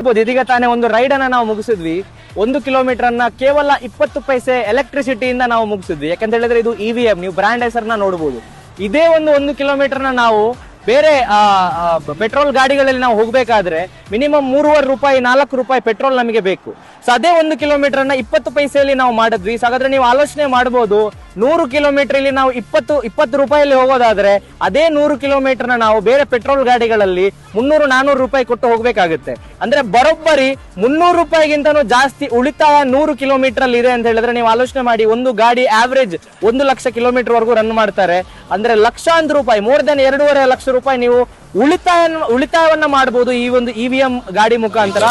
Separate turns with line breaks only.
ಇದೀಗ ತಾನೇ ಒಂದು ರೈಡ್ ಅನ್ನ ನಾವು ಮುಗಿಸಿದ್ವಿ. ಒಂದು ಕಿಲೋಮೀಟರ್ ಅನ್ನ ಕೇವಲ ಇಪ್ಪತ್ತು ಪೈಸೆ ಎಲೆಕ್ಟ್ರಿಸಿಟಿಯಿಂದ ನಾವು ಮುಗಿಸಿದ್ವಿ. ಯಾಕಂತ ಹೇಳಿದ್ರೆ ಇದು ಇವಿಎಂ ನೀವು ಬ್ರ್ಯಾಂಡ್ ಹೆಸರನ್ನ ನೋಡಬಹುದು ಇದೇ ಒಂದು ಒಂದು ಕಿಲೋಮೀಟರ್ನ ನಾವು ಬೇರೆ ಪೆಟ್ರೋಲ್ ಗಾಡಿಗಳಲ್ಲಿ ನಾವು ಹೋಗಬೇಕಾದ್ರೆ ಮಿನಿಮಮ್ ಮೂರುವರೆ ರೂಪಾಯಿ, ನಾಲ್ಕು ರೂಪಾಯಿ ಪೆಟ್ರೋಲ್ ನಮಗೆ ಬೇಕು. ಸೊ, ಅದೇ ಒಂದು ಕಿಲೋಮೀಟರ್ ಅನ್ನ ಇಪ್ಪತ್ತು ಪೈಸೆಯಲ್ಲಿ ನಾವು ಮಾಡಿದ್ವಿ. ಸೊ, ಹಾಗಾದ್ರೆ ನೀವು ಆಲೋಚನೆ ಮಾಡಬಹುದು ನೂರು ಕಿಲೋಮೀಟರ್ ಇಲ್ಲಿ ನಾವು ಇಪ್ಪತ್ತು ಇಪ್ಪತ್ತು ರೂಪಾಯಲ್ಲಿ ಹೋಗೋದಾದ್ರೆ ಅದೇ ನೂರು ಕಿಲೋಮೀಟರ್ನ ನಾವು ಬೇರೆ ಪೆಟ್ರೋಲ್ ಗಾಡಿಗಳಲ್ಲಿ ಮುನ್ನೂರು, ನಾನೂರು ರೂಪಾಯಿ ಕೊಟ್ಟು ಹೋಗಬೇಕಾಗುತ್ತೆ. ಅಂದ್ರೆ ಬರೋಬ್ಬರಿ ಮುನ್ನೂರು ರೂಪಾಯಿಗಿಂತನೂ ಜಾಸ್ತಿ ಉಳಿತಾಯ ನೂರು ಕಿಲೋಮೀಟರ್ ಅಲ್ಲಿ ಇದೆ ಅಂತ ಹೇಳಿದ್ರೆ ನೀವು ಆಲೋಚನೆ ಮಾಡಿ, ಒಂದು ಗಾಡಿ ಆವರೇಜ್ ಒಂದು ಲಕ್ಷ ಕಿಲೋಮೀಟರ್ ವರೆಗೂ ರನ್ ಮಾಡ್ತಾರೆ. ಅಂದ್ರೆ ಲಕ್ಷಾಂತರ ರೂಪಾಯಿ ಮೋರ್ ದನ್ ಎರಡೂವರೆ ಲಕ್ಷ ರೂಪಾಯಿ ನೀವು ಉಳಿತಾಯ ಉಳಿತಾಯವನ್ನ ಮಾಡಬಹುದು ಈ ಒಂದು ಇವಿಎಂ ಗಾಡಿ ಮುಖಾಂತರ.